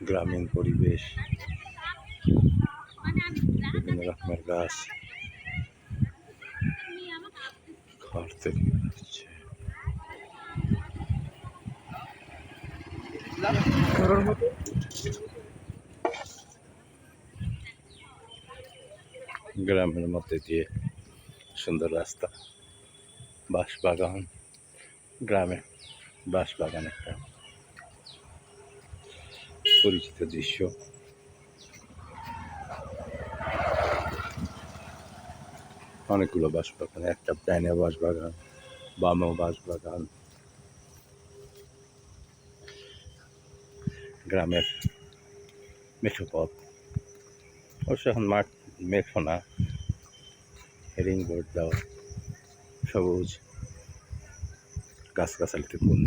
গ্রামীণ পরিবেশ, বিভিন্ন রকমের গাছ, ঘর থেকে বেরোচ্ছে গ্রামের মধ্যে দিয়ে সুন্দর রাস্তা বাঁশ বাগান গ্রামে বাঁশ বাগান একটা পরিচিত দৃশ্য। অনেকগুলো বাঁশ বাগান একটা প্যানে বাঁশ বাগান বামেও বাঁশ বাগান গ্রামের মেঠো পথ অবশ্য এখন মাঠ মেঠো না হেরিং বোর্ড দেওয়া, সবুজ, গাছগাছালিতে পূর্ণ।